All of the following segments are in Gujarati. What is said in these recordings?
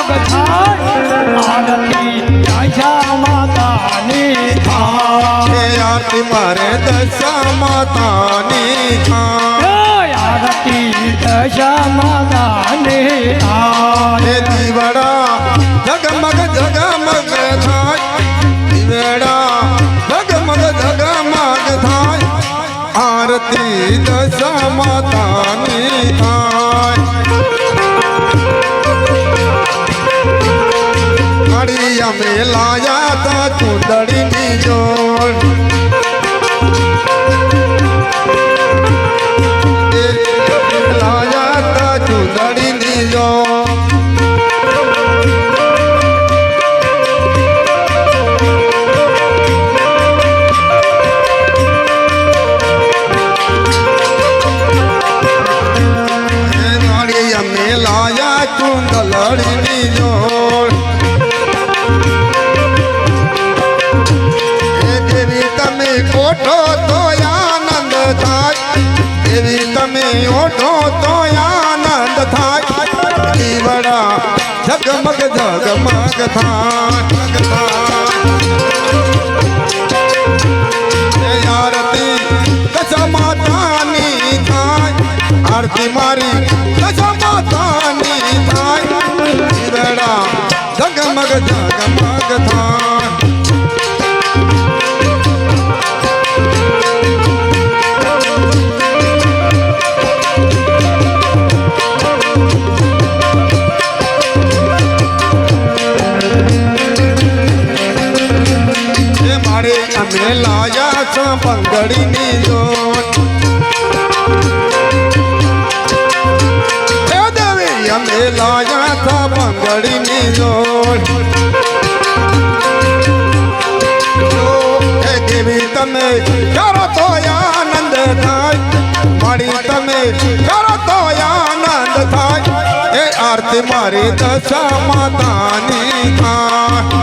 જગમગ થાય આરતી આશા માતાની થાય આરતી મારે દશા માતાની થાય આરતી દશા માતાની થાય દીવડા જગમગ જગમગ થાય દીવડા જગમગ જગમગ થાય આરતી દશા માતાની લાયા તા ચુંદડીની જોડ. લાયા તા ચુંદડીની જોડ. લાયા ચુંદલડીની જોડ. ઓઠો તો આનંદ થાય. એવી તમે ઓઠો તો આનંદ થાય. દીવડા જગમગ જગમગ થાય. આરતી દશા માતાની થાય. આરતી મારી દશા માતાની જોડ એ દેવી, અમે લાયા છો પંગડીની જોડ જો એ દેવી, તમે કરો તો આનંદ થાય. મારી તમે કરો તો આનંદ થાય. એ આરતી, મારી દશા માતાની થાય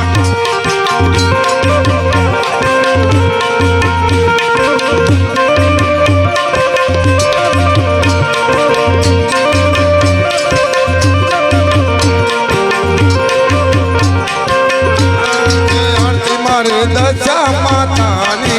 મારી દશા માતાની.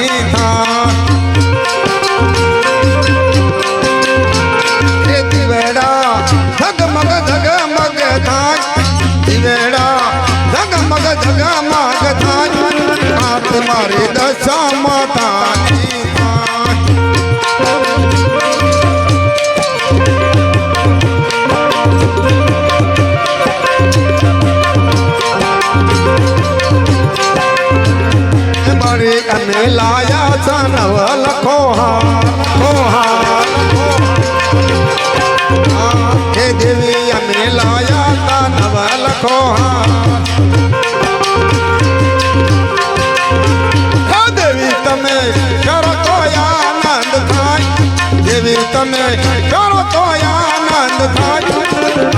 તમે કરો તો આનંદ થાય.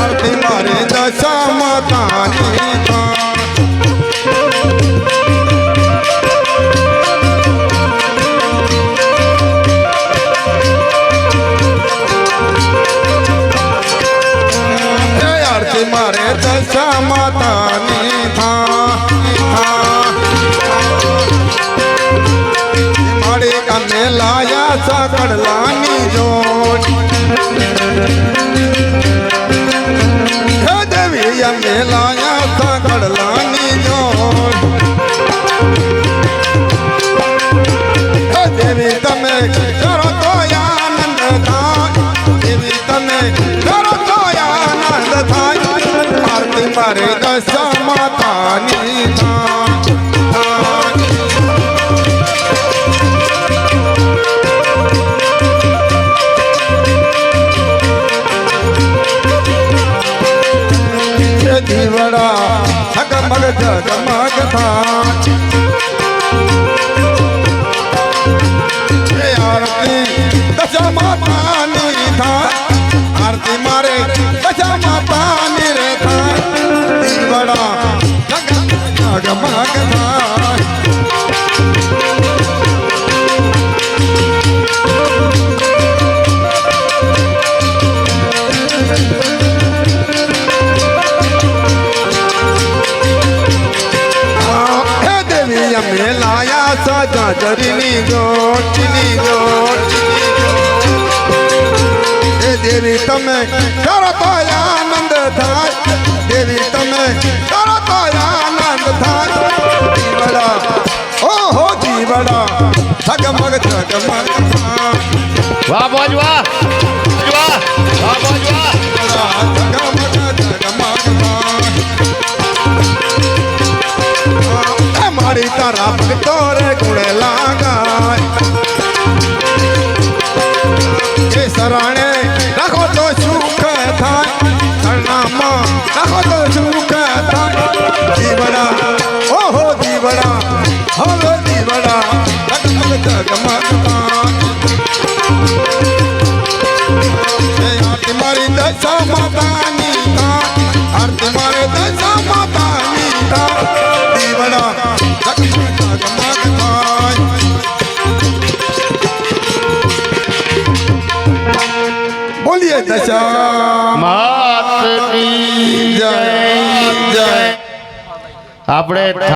આરતી મારે દશા માતાની મારે દશા માતાની મારે દશા માતાની દીવડા જગમગ ઝગમગ થાય હાજરીની જોટની ગોટ એ દેવી તમે કરો તો આનંદ થાય. દેવી તમે કરો તો આનંદ થાય. જીવડા, ઓહો જીવડા ઠગમગ ઠગમગ વાહ વાહ વાહ. મારી તારા ગુણ લાગાય જે સરાણે રાખો તો સુખ થાય શરણામાં રાખો તો સુખ થાય જીવડા ઓહો જીવડા હવે જીવડા જગમગ જગમગ મારી દશા માતાની દશા માત જય જય. આપણે